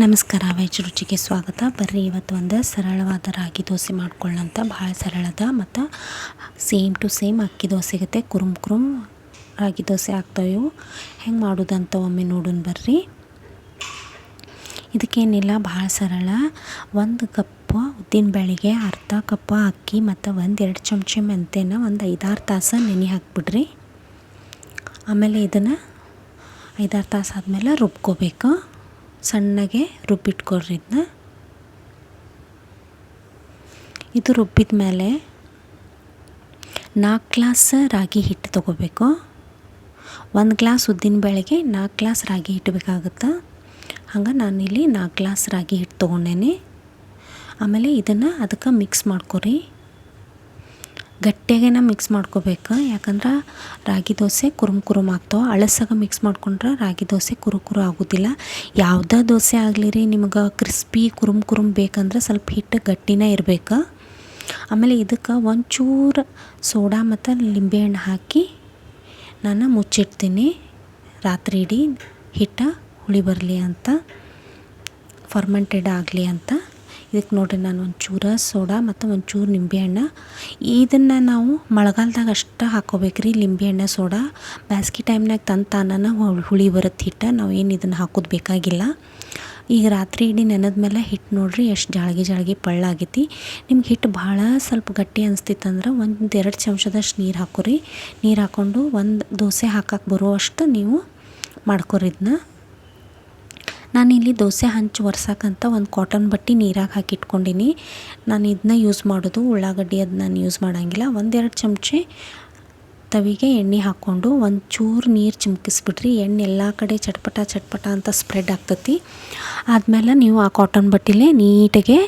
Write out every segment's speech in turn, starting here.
ನಮಸ್ಕಾರ ವೆಜ್ ರುಚಿಗೆ ಸ್ವಾಗತ. ಬರ್ರಿ, ಇವತ್ತು ಒಂದು ಸರಳವಾದ ರಾಗಿ ದೋಸೆ ಮಾಡ್ಕೊಳ್ಳೋಂಥ ಭಾಳ ಸರಳದ ಮತ್ತು ಸೇಮ್ ಟು ಸೇಮ್ ಅಕ್ಕಿ ದೋಸೆಗತ್ತೆ. ಗತೆ ಕುರುಮ್ ಕುರುಮ್ ರಾಗಿ ದೋಸೆ ಆಗ್ತಾವೆ ಹೆಂಗೆ ಮಾಡೋದಂತ ಒಮ್ಮೆ ನೋಡೋಣ ಬರ್ರಿ. ಇದಕ್ಕೇನಿಲ್ಲ, ಭಾಳ ಸರಳ. ಒಂದು ಕಪ್ ಉದ್ದಿನ ಬೇಳೆಗೆ ಅರ್ಧ ಕಪ್ ಅಕ್ಕಿ ಮತ್ತು ಒಂದು ಎರಡು ಚಮಚ ಮೆಂತೆನ ಒಂದು ಐದಾರು ತಾಸು ನೆನೆ ಹಾಕ್ಬಿಡ್ರಿ. ಆಮೇಲೆ ಇದನ್ನು ಐದಾರು ತಾಸು ಆದಮೇಲೆ ರುಬ್ಕೋಬೇಕು. ಸಣ್ಣಗೆ ರುಬ್ಬಿಟ್ಕೊಳ್ರಿ ಇದನ್ನ ಇದು ರುಬ್ಬಿದ ಮೇಲೆ ನಾಲ್ಕು ಗ್ಲಾಸ್ ರಾಗಿ ಹಿಟ್ಟು ತೊಗೋಬೇಕು. ಒಂದು ಗ್ಲಾಸ್ ಉದ್ದಿನ ಬೇಳೆಗೆ ನಾಲ್ಕು ಗ್ಲಾಸ್ ರಾಗಿ ಹಿಟ್ಟು ಬೇಕಾಗುತ್ತೆ? ಹಂಗೆ ನಾನಿಲ್ಲಿ ನಾಲ್ಕು ಗ್ಲಾಸ್ ರಾಗಿ ಹಿಟ್ಟು ತೊಗೊಂಡೇನೆ. ಆಮೇಲೆ ಇದನ್ನು ಅದಕ್ಕೆ ಮಿಕ್ಸ್ ಮಾಡ್ಕೊರಿ. ಗಟ್ಟಿಯಾಗೇನ ಮಿಕ್ಸ್ ಮಾಡ್ಕೋಬೇಕು. ಯಾಕಂದ್ರೆ ರಾಗಿ ದೋಸೆ ಕುರುಮ್ ಕುರುಮ್ ಆಗ್ತಾವೆ. ಅಳಸಾಗ ಮಿಕ್ಸ್ ಮಾಡ್ಕೊಂಡ್ರೆ ರಾಗಿ ದೋಸೆ ಕುರು ಕುರು ಆಗೋದಿಲ್ಲ. ಯಾವುದೇ ದೋಸೆ ಆಗಲಿ ರೀ ನಿಮ್ಗೆ ಕ್ರಿಸ್ಪಿ ಕುರುಮ್ ಕುರುಮ್ ಬೇಕಂದ್ರೆ ಸ್ವಲ್ಪ ಹಿಟ್ಟು ಗಟ್ಟಿನೇ ಇರಬೇಕು. ಆಮೇಲೆ ಇದಕ್ಕೆ ಒಂಚೂರು ಸೋಡಾ ಮತ್ತು ಲಿಂಬೆಹಣ್ಣು ಹಾಕಿ ನಾನು ಮುಚ್ಚಿಡ್ತೀನಿ. ರಾತ್ರಿ ಇಡೀ ಹಿಟ್ಟು ಹುಳಿ ಬರಲಿ ಅಂತ ಫರ್ಮೆಂಟೆಡ್ ಆಗಲಿ ಅಂತ. ಇದಕ್ಕೆ ನೋಡಿರಿ ನಾನು ಒಂಚೂರು ಸೋಡಾ ಮತ್ತು ಒಂಚೂರು ನಿಂಬೆಹಣ್ಣು ಇದನ್ನು ನಾವು ಮಳೆಗಾಲದಾಗ ಅಷ್ಟು ಹಾಕ್ಕೋಬೇಕ್ರಿ ಲಿಂಬೆಹಣ್ಣು ಸೋಡಾ. ಬ್ಯಾಸ್ಗೆ ಟೈಮ್ನಾಗ ತಂದು ತಾನ ಹುಳಿ ಬರುತ್ತೆ ಹಿಟ್ಟು. ನಾವು ಏನು ಇದನ್ನು ಹಾಕೋದು ಬೇಕಾಗಿಲ್ಲ. ಈಗ ರಾತ್ರಿ ಇಡೀ ನೆನೆದ ಮೇಲೆ ಹಿಟ್ಟು ನೋಡಿರಿ ಎಷ್ಟು ಜಾಳ್ಗೆ ಜಾಳ್ಗೆ ಪಳ್ಳಾಗೈತಿ ನಿಮ್ಗೆ ಹಿಟ್ಟು ಭಾಳ ಸ್ವಲ್ಪ ಗಟ್ಟಿ ಅನಿಸ್ತಿತ್ತಂದ್ರೆ ಒಂದು ಎರಡು ಚಮಚದಷ್ಟು ನೀರು ಹಾಕೋರಿ. ನೀರು ಹಾಕ್ಕೊಂಡು ಒಂದು ದೋಸೆ ಹಾಕಕ್ಕೆ ಬರುವಷ್ಟು ನೀವು ಮಾಡ್ಕೊರಿ ಇದನ್ನ ನಾನಿಲ್ಲಿ ದೋಸೆ ಹಂಚು ಒರ್ಸಕ್ಕಂತ ಒಂದು ಕಾಟನ್ ಬಟ್ಟೆ ನೀರಾಗಿ ಹಾಕಿ ಇಟ್ಕೊಂಡೀನಿ ನಾನು ಇದನ್ನ ಯೂಸ್ ಮಾಡೋದು, ಉಳ್ಳಾಗಡ್ಡಿ ಅದು ನಾನು ಯೂಸ್ ಮಾಡೋಂಗಿಲ್ಲ. ಒಂದೆರಡು ಚಮಚೆ ತವಿಗೆ ಎಣ್ಣೆ ಹಾಕ್ಕೊಂಡು ಒಂದು ಚೂರು ನೀರು ಚಿಮ್ಕಿಸ್ಬಿಟ್ರಿ. ಎಣ್ಣೆ ಎಲ್ಲ ಕಡೆ ಚಟ್ಪಟ ಚಟ್ಪಟ ಅಂತ ಸ್ಪ್ರೆಡ್ ಆಗ್ತತಿ. ಆದಮೇಲೆ ನೀವು ಆ ಕಾಟನ್ ಬಟ್ಟೆಲೆ ನೀಟಾಗೆ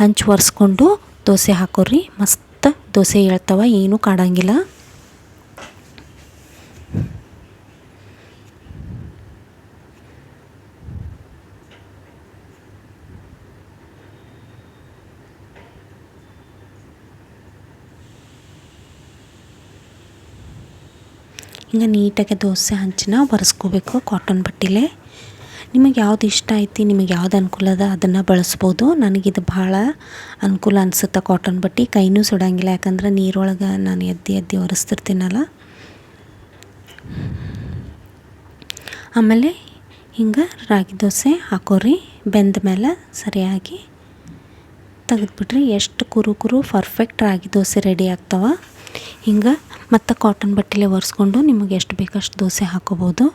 ಹಂಚು ಒರೆಸ್ಕೊಂಡು ದೋಸೆ ಹಾಕೋರಿ. ಮಸ್ತ್ ದೋಸೆ ಹೇಳ್ತವ, ಏನೂ ಕಾಡಂಗಿಲ್ಲ. ಹಿಂಗೆ ನೀಟಾಗಿ ದೋಸೆ ಹಂಚಿನ ಒರೆಸ್ಕೋಬೇಕು ಕಾಟನ್ ಬಟ್ಟೆಲೆ. ನಿಮಗೆ ಯಾವ್ದು ಇಷ್ಟ ಐತಿ, ನಿಮಗೆ ಯಾವ್ದು ಅನುಕೂಲ ಅದ ಅದನ್ನು ಬಳಸ್ಬೋದು. ನನಗಿದು ಭಾಳ ಅನುಕೂಲ ಅನಿಸುತ್ತೆ ಕಾಟನ್ ಬಟ್ಟೆ. ಕೈನೂ ಸುಡಂಗಿಲ್ಲ, ಯಾಕಂದ್ರೆ ನೀರೊಳಗೆ ನಾನು ಎದ್ದು ಎದ್ದು ಒರೆಸ್ತಿರ್ತೀನಲ್ಲ. ಆಮೇಲೆ ಹಿಂಗೆ ರಾಗಿ ದೋಸೆ ಹಾಕೋರಿ, ಬೆಂದ ಮೇಲೆ ಸರಿಯಾಗಿ ತೆಗೆದ್ಬಿಟ್ರಿ ಎಷ್ಟು ಕುರು ಕುರು ಪರ್ಫೆಕ್ಟ್ ರಾಗಿ ದೋಸೆ ರೆಡಿ ಆಗ್ತಾವೆ. ಹಿಂಗೆ ಮತ್ತು ಕಾಟನ್ ಬಟ್ಟೆಲೆ ಒರೆಸ್ಕೊಂಡು ನಿಮಗೆ ಎಷ್ಟು ಬೇಕಷ್ಟು ದೋಸೆ ಹಾಕೋಬೋದು.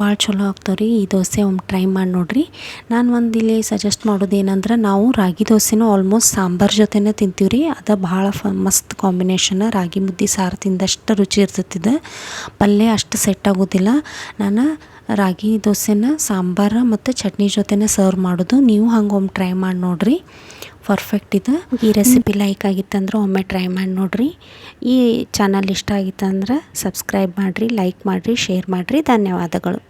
ಭಾಳ ಚಲೋ ಆಗ್ತಾವೆ ರೀ ಈ ದೋಸೆ ಒಮ್ಮೆ ಟ್ರೈ ಮಾಡಿ ನೋಡಿರಿ. ನಾನು ಒಂದು ಇಲ್ಲಿ ಸಜೆಸ್ಟ್ ಮಾಡೋದು ಏನಂದ್ರೆ ನಾವು ರಾಗಿ ದೋಸೆನೂ ಆಲ್ಮೋಸ್ಟ್ ಸಾಂಬಾರು ಜೊತೆನೇ ತಿಂತೀವಿ ರೀ ಅದು ಭಾಳ ಫ, ಮಸ್ತ್ ಕಾಂಬಿನೇಷನ್ ರಾಗಿ ಮುದ್ದೆ ಸಾರು ತಿಂದಷ್ಟು ರುಚಿ ಇರ್ತೈತಿದೆ ಪಲ್ಯ ಅಷ್ಟು ಸೆಟ್ ಆಗೋದಿಲ್ಲ. ನಾನು ರಾಗಿ ದೋಸೆನ ಸಾಂಬಾರು ಮತ್ತು ಚಟ್ನಿ ಜೊತೆನೇ ಸರ್ವ್ ಮಾಡೋದು. ನೀವು ಹಂಗೆ ಒಮ್ಮೆ ಟ್ರೈ ಮಾಡಿ ನೋಡಿರಿ. ಪರ್ಫೆಕ್ಟ್ ಇದು. ಈ ರೆಸಿಪಿ ಲೈಕ್ ಆಗಿತ್ತಂದ್ರೆ ಒಮ್ಮೆ ಟ್ರೈ ಮಾಡಿ ನೋಡಿರಿ. ಈ ಚಾನಲ್ ಇಷ್ಟ ಆಗಿತ್ತಂದ್ರೆ ಸಬ್ಸ್ಕ್ರೈಬ್ ಮಾಡಿರಿ ಲೈಕ್ ಮಾಡಿರಿ ಶೇರ್ ಮಾಡಿರಿ. ಧನ್ಯವಾದಗಳು.